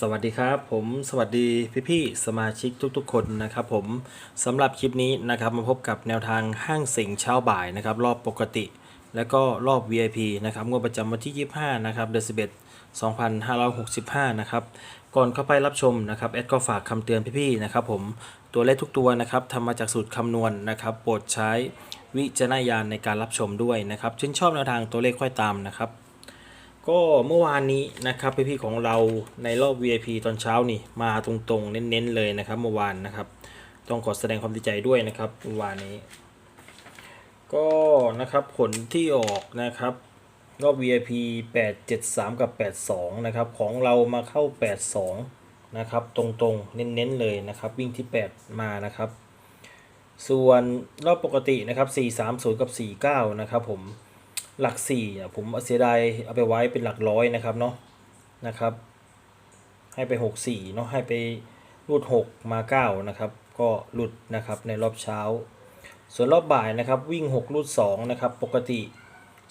สวัสดีครับผมสวัสดีพี่ๆสมาชิกทุกๆ คนนะครับผมสำหรับคลิปนี้นะครับมาพบกับแนวทางห้างเสิงเช้าบ่ายนะครับรอบปกติ และก็รอบ VIP นะครับงวดประจำวันที่ 25 นะครับเดือน11 2565 นะครับก่อนเข้าไปรับชมนะครับแอดก็ฝากคำเตือนพี่ๆนะครับผมตัวเลขทุกตัวนะครับทำมาจากสูตรคำนวณนะครับโปรดใช้วิจารณญาณในการรับชมด้วยนะครับชื่นชอบแนวทางตัวเลขค่อยตามนะครับ ก็เมื่อวานนี้นะครับพี่ๆของเราในรอบ VIP ตอนเช้านี่มาตรงๆ เน้นๆเลยนะครับเมื่อวานนะครับ ต้องขอแสดงความดีใจด้วยนะครับเมื่อวานนี้ ก็นะครับผลที่ออกนะครับรอบ VIP 873 กับ 82 นะครับ ของเรามาเข้า 82 นะครับ ตรงๆ เน้นๆ เลยนะครับ วิ่งที่ 8 มานะครับ ส่วนรอบปกตินะครับ 430 กับ 49 นะครับผม หลักสี่อะผมเสียดายเอาไปไว้เป็นหลักร้อยนะครับเนาะนะครับ ให้ไปหกสี่เนาะให้ไปรูดหกมาเก้านะครับ ก็หลุดนะครับในรอบเช้า ส่วนรอบบ่ายนะครับ วิ่งหกรูดสองนะครับ ปกติ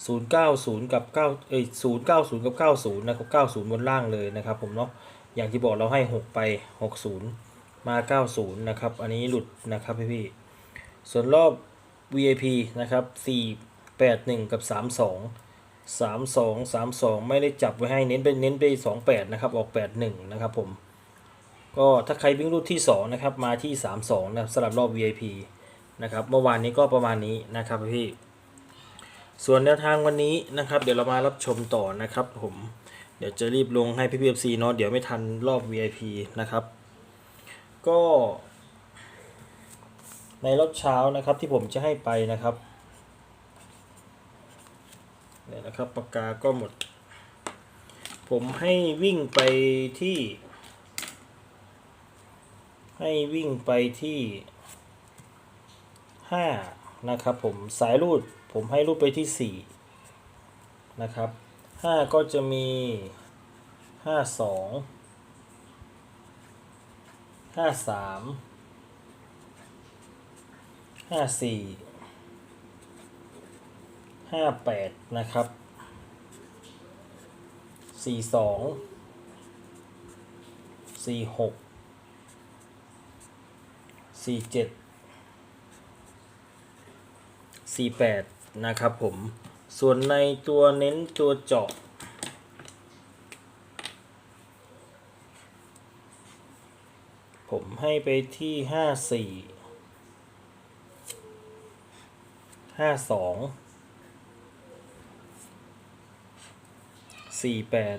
ศูนย์เก้าศูนย์กับเก้าเอ้ยศูนย์เก้าศูนย์กับเก้าศูนย์นะครับเก้าศูนย์บนล่างเลยนะครับ ผมเนาะอย่างที่บอกเราให้หกไปหกศูนย์มาเก้าศูนย์นะครับ อันนี้หลุดนะครับพี่พี่ๆส่วนรอบ VIP นะครับ4 8 1 กับ 3 2 3 2 3 2 ไม่ได้จับไว้ให้เน้นเป็นเน้นไป 2 8 นะครับ ออก 8 1 นะครับผม ก็ถ้าใครวิ่งรุ่นที่ 2 นะครับ มาที่ 3 2 นะครับสำหรับรอบ VIP นะครับ เมื่อวานนี้ก็ประมาณนี้นะครับพี่ ส่วนแนวทางวันนี้นะครับ เดี๋ยวเรามารับชมต่อนะครับผม เดี๋ยวจะรีบลงให้พี่พีเอฟซีเนาะ เดี๋ยวไม่ทันรอบ VIP นะครับ ก็ในรอบเช้านะครับที่ผมจะให้ไปนะครับ เนี่ยนะครับปากกาก็หมด ผมให้วิ่งไปที่ ให้วิ่งไปที่ห้านะครับผมสายรูดผมให้รูดไปที่สี่นะครับห้าก็จะมีห้าสองห้าสาม ห้าแปดนะครับสี่สองสี่หกสี่เจ็ดสี่แปดนะครับผม ส่วนในตัวเน้นตัวเจาะผมให้ไปที่ห้าสี่ห้าสอง สี่แปด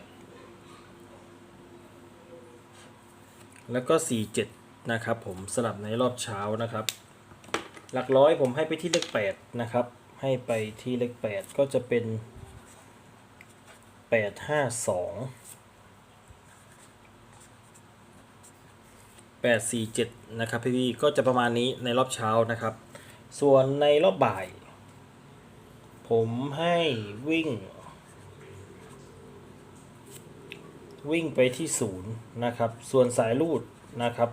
แล้วก็สี่เจ็ดนะครับผมสลับในรอบเช้านะครับ หลักร้อยผมให้ไปที่เลขแปดนะครับ ให้ไปที่เลขแปดก็จะเป็นแปดห้าสองแปดสี่เจ็ดนะครับพี่ๆก็จะประมาณนี้ในรอบเช้านะครับ ส่วนในรอบบ่าย ผมให้วิ่ง วิ่งไปที่ศูนย์นะครับ ส่วนสายรูดนะครับ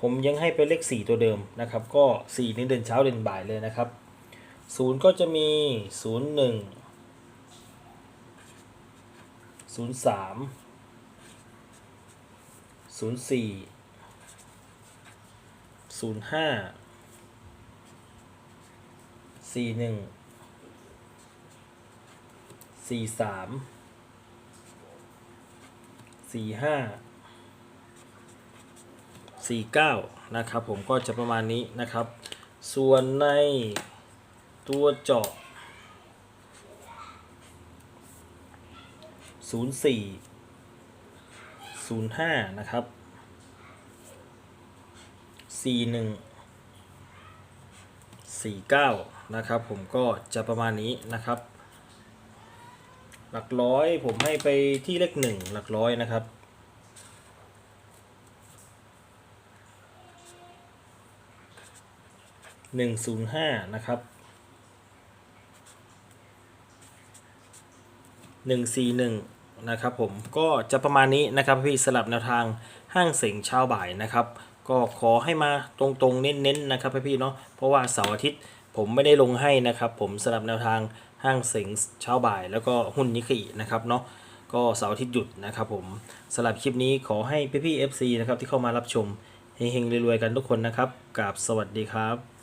ผมยังให้ไปเลข 4 ตัวเดิมนะครับ ก็ 4 นี่เดินเช้าเดินบ่ายเลยนะครับศูนย์ก็จะมี 0 1 0 3 0 4 0 5 4 1 4 3 สี่ห้าสี่เก้านะครับผมก็จะประมาณนี้นะครับ ส่วนในตัวเจาะศูนย์สี่ศูนย์ห้านะครับสี่หนึ่งสี่เก้านะครับ ผมก็จะประมาณนี้นะครับ หลักร้อย ผมให้ไปที่เลขหนึ่งหลักร้อยนะครับ หนึ่งศูนย์ห้านะครับหนึ่งสี่หนึ่งนะครับผมก็จะประมาณนี้นะครับพี่สลับแนวทางห้างเสียงเช้าบ่ายนะครับ ก็ขอให้มาตรงๆเน้นๆนะครับพี่เนาะเพราะว่าเสาร์อาทิตย์ผมไม่ได้ลงให้นะครับ ผมสลับแนวทาง ห้างเซิงเช้าบ่าย แล้วก็หุ้นนิกเกินะครับเนาะก็เสาร์อาทิตย์หยุดนะครับผมสำหรับคลิปนี้ขอให้พี่พี่เอฟซีนะครับที่เข้ามารับชมเฮงๆรวยๆกันทุกคนนะครับกราบสวัสดีครับ